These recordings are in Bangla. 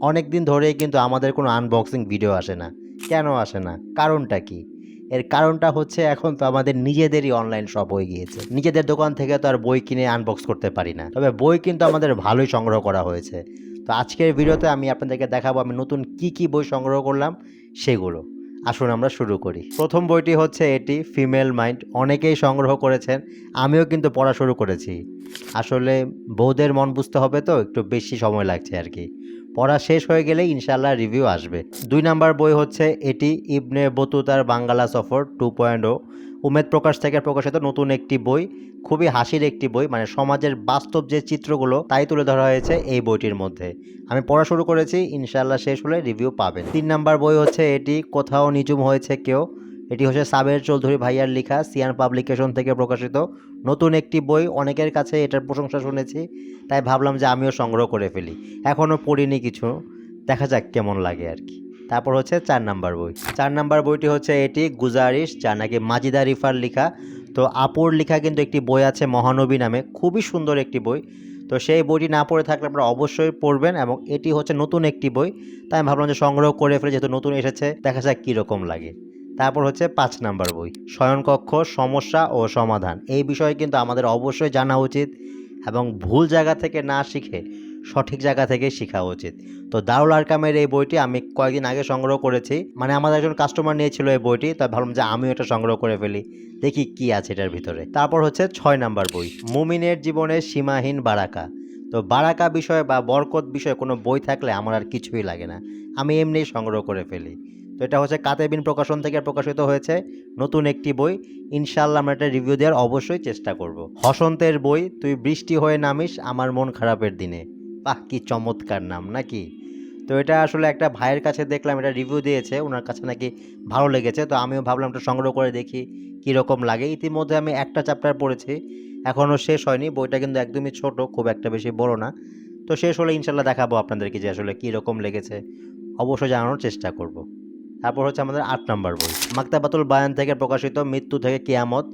অনেক দিন ধরেই কিন্তু আমাদের কোনো আনবক্সিং ভিডিও আসে না। কেন আসে না? কারণটা কি? এর কারণটা হচ্ছে এখন তো আমাদের নিজেদেরই অনলাইন শপ হয়ে গিয়েছে। নিজেদের দোকান থেকে তো আর বই কিনে আনবক্স করতে পারি না। তবে বই কিন্তু আমাদের ভালোই সংগ্রহ করা হয়েছে। তো আজকের ভিডিওতে আমি আপনাদেরকে দেখাবো আমি নতুন কি কি বই সংগ্রহ করলাম, সেগুলো। আসুন আমরা শুরু করি। প্রথম বইটি হচ্ছে এটি ফিমেল মাইন্ড অনেকেই সংগ্রহ করেছেন, আমিও কিন্তু পড়া শুরু করেছি। আসলে বৌদের মন বুঝতে হবে তো, একটু বেশি সময় লাগছে আর কি। পড়া শেষ হয়ে গেলে ইনশাল্লাহ রিভিউ আসবে। দুই নাম্বার বই হচ্ছে এটি ইবনে বতুতার বাঙ্গালা সফর টু পয়েন্ট ও উমেদ প্রকাশ থেকে প্রকাশিত নতুন একটি বই, খুবই হাসির একটি বই মানে সমাজের বাস্তব যে চিত্রগুলো, তাই তুলে ধরা হয়েছে এই বইটির মধ্যে। আমি পড়া শুরু করেছি ইনশাল্লাহ শেষ হলে রিভিউ পাবেন। তিন নাম্বার বই হচ্ছে এটি, কোথাও নিজুম হয়েছে কেউ। এটি হচ্ছে সাবের চৌধুরী ভাইয়ার লেখা সিয়ান পাবলিকেশন থেকে প্রকাশিত। নতুন একটি বই, অনেকের কাছে এটার প্রশংসা শুনেছি, তাই ভাবলাম যে আমিও সংগ্রহ করে ফেলি। এখনও পড়িনি কিছু, দেখা যাক কেমন লাগে আর কি। তারপর হচ্ছে চার নাম্বার বই। চার নাম্বার বইটি হচ্ছে এটি গুজারিশ, যা নাকি মাজিদা রিফার লেখা। তো আপুর লেখা কিন্তু একটি বই আছে মহানবী নামে, খুবই সুন্দর একটি বই। তো সেই বইটি না পড়ে থাকলে আপনারা অবশ্যই পড়বেন এবং এটি হচ্ছে নতুন একটি বই। তাই আমি ভাবলাম যে সংগ্রহ করে ফেলে, যেহেতু নতুন এসেছে, দেখা যাক কীরকম লাগে। তারপর হচ্ছে পাঁচ নাম্বার বই, শয়নকক্ষ, সমস্যা ও সমাধান। এই বিষয়ে কিন্তু আমাদের অবশ্যই জানা উচিত এবং ভুল জায়গা থেকে না শিখে সঠিক জায়গা থেকে শেখা উচিত। তো দারুল আরকামের এই বইটি আমি কয়েকদিন আগে সংগ্রহ করেছি। মানে আমাদের একজন কাস্টমার নিয়েছিল এই বইটি, তাই ভাবলাম যে আমিও এটা সংগ্রহ করে ফেলি, দেখি কি আছে এটার ভিতরে। তারপর হচ্ছে ছয় নাম্বার বই, মুমিনের জীবনে সীমাহীন বারাকা। তো বারাকা বিষয়ে বা বরকত বিষয়ে কোনো বই থাকলে আমার আর কিছুই লাগে না। আমি এমনিই সংগ্রহ করে ফেলি। তো এটা হচ্ছে কাতেবিন প্রকাশন থেকে প্রকাশিত হয়েছে নতুন একটি বই। ইনশাল্লাহ আমরা এটা রিভিউ দেওয়ার অবশ্যই চেষ্টা করব। হসন্তের বই, তুই বৃষ্টি হয়ে নামিস আমার মন খারাপের দিনে। বাহ, কি চমৎকার নাম, নাকি? তো এটা আসলে একটা ভাইয়ের কাছে দেখলাম, এটা রিভিউ দিয়েছে, ওনার কাছে নাকি ভালো লেগেছে। তো আমিও ভাবলাম এটা সংগ্রহ করে দেখি কীরকম লাগে। ইতিমধ্যে আমি একটা চ্যাপ্টার পড়েছি এখনও শেষ হয়নি, বইটা কিন্তু একদমই ছোট, খুব একটা বেশি বড় না। তো শেষ হলে ইনশাল্লাহ দেখাবো আপনাদেরকে যে আসলে কীরকম লেগেছে। অবশ্যই জানানোর চেষ্টা করব। তারপর হচ্ছে আমাদের আট নম্বর বই। মাক্তাবাতুল বায়ান থেকে প্রকাশিত মৃত্যু থেকে কিয়ামত,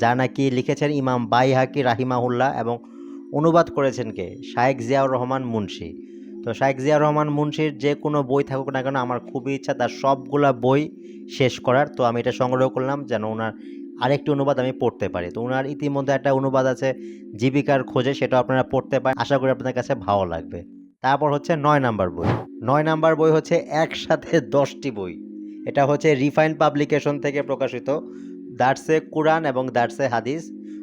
যা নাকি লিখেছেন ইমাম বাই হাকি রাহিমাহুল্লাহ এবং অনুবাদ করেছেন কে? শায়েক জিয়াউর রহমান মুন্সি। তো শায়েক জিয়াউর রহমান মুন্সির যে কোনো বই থাকুক না কেন, আমার খুবই ইচ্ছা তার সবগুলা বই শেষ করার। তো আমি এটা সংগ্রহ করলাম যেন ওনার আরেকটি অনুবাদ আমি পড়তে পারি। তো ওনার ইতিমধ্যে একটা অনুবাদ আছে, জীবিকার খোঁজে সেটা আপনারা পড়তে পারেন। আশা করি আপনাদের কাছে ভালো লাগবে। তারপর হচ্ছে নয় নাম্বার বই। নয় নাম্বার বই হচ্ছে একসাথে দশটি বই। এটা হচ্ছে রিফাইন পাবলিকেশন থেকে প্রকাশিত। দার্সে কোরআন এবং দার্সে হাদিস।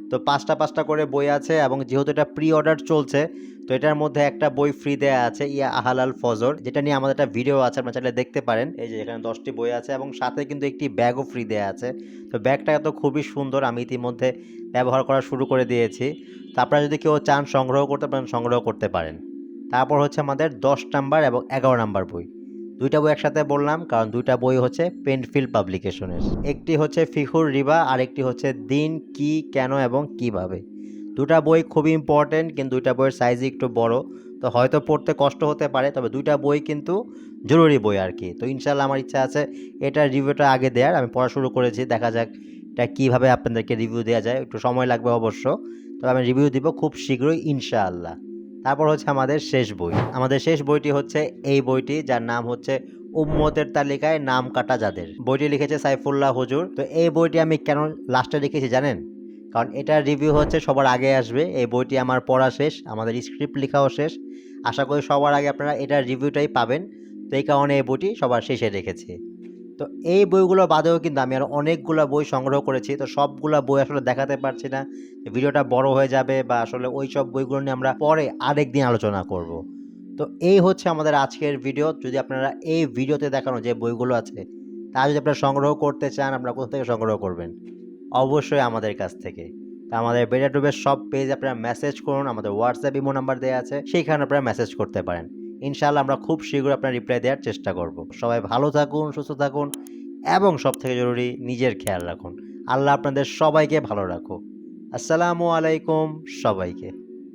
তো পাঁচটা পাঁচটা করে বই আছে এবং যেহেতু এটা প্রি অর্ডার চলছে, তো এটার মধ্যে একটা বই ফ্রি দেয়া আছে, ইয়া আহালাল ফজর, যেটা নিয়ে আমাদের একটা ভিডিও আছে, আপনারা চাইলে দেখতে পারেন। এই যে এখানে দশটি বই আছে এবং সাথে কিন্তু একটি ব্যাগও ফ্রি দেয়া আছে। তো ব্যাগটা তো খুবই সুন্দর, আমি ইতিমধ্যে ব্যবহার করা শুরু করে দিয়েছি। তো আপনারা যদি কেউ চান সংগ্রহ করতে পারেন, সংগ্রহ করতে পারেন। তারপর হচ্ছে আমাদের দশ নাম্বার এবং এগারো নাম্বার বই। দুইটা বই একসাথে বললাম, কারণ দুইটা বই হচ্ছে পেন্টফিল পাবলিকেশনের একটি হচ্ছে ফিখুর রিবা আর একটি হচ্ছে দিন, কি, কেন এবং কীভাবে। দুটা বই খুবই ইম্পর্টেন্ট কিন্তু দুইটা বইয়ের সাইজ একটু বড়। তো হয়তো পড়তে কষ্ট হতে পারে, তবে দুইটা বই কিন্তু জরুরি বই আর কি। তো ইনশাল্লাহ আমার ইচ্ছা আছে এটার রিভিউটা আগে দেওয়ার আমি পড়া শুরু করেছি, দেখা যাক এটা কীভাবে আপনাদেরকে রিভিউ দেওয়া যায়। একটু সময় লাগবে অবশ্য, তবে আমি রিভিউ দিব খুব শীঘ্রই, ইনশাআল্লাহ। তারপর হচ্ছে আমাদের শেষ বই। আমাদের শেষ বইটি হচ্ছে এই বইটি, যার নাম হচ্ছে উম্মতের তালিকায় নাম কাটা যাদের। বইটি লিখেছে সাইফুল্লাহ হুজুর। তো এই বইটি আমি কেন লাস্টে লিখেছি জানেন? কারণ এটার রিভিউ হচ্ছে সবার আগে আসবে। এই বইটি আমার পড়া শেষ, আমাদের স্ক্রিপ্ট লেখাও শেষ। আশা করি সবার আগে আপনারা এটার রিভিউটাই পাবেন। তো এই কারণে এই বইটি সবার শেষে রেখেছি। তো এই বইগুলো বাদেও কিন্তু আমি আর অনেকগুলো বই সংগ্রহ করেছি। তো সবগুলো বই আসলে দেখাতে পারছি না। ভিডিওটা বড় হয়ে যাবে বা আসলে ওই সব বইগুলো নিয়ে আমরা পরে আরেক দিন আলোচনা করব। তো এই হচ্ছে আমাদের আজকের ভিডিও। যদি আপনারা এই ভিডিওতে দেখানো যে বইগুলো আছে, তা যদি আপনারা সংগ্রহ করতে চান, আপনারা কোথা থেকে সংগ্রহ করবেন? অবশ্যই আমাদের কাছ থেকে। তা আমাদের বেটা টুবের সব পেজ আপনারা মেসেজ করুন। আমাদের হোয়াটসঅ্যাপ ইমো নাম্বার দেওয়া আছে। সেইখানে আপনারা মেসেজ করতে পারেন। ইনশাআল্লাহ আমরা খুব শীঘ্র আপনার রিপ্লাই দেওয়ার চেষ্টা করব। সবাই ভালো থাকুন, সুস্থ থাকুন এবং সব থেকে জরুরি নিজের খেয়াল রাখুন। আল্লাহ আপনাদের সবাইকে ভালো রাখুক। আসসালামু আলাইকুম সবাইকে।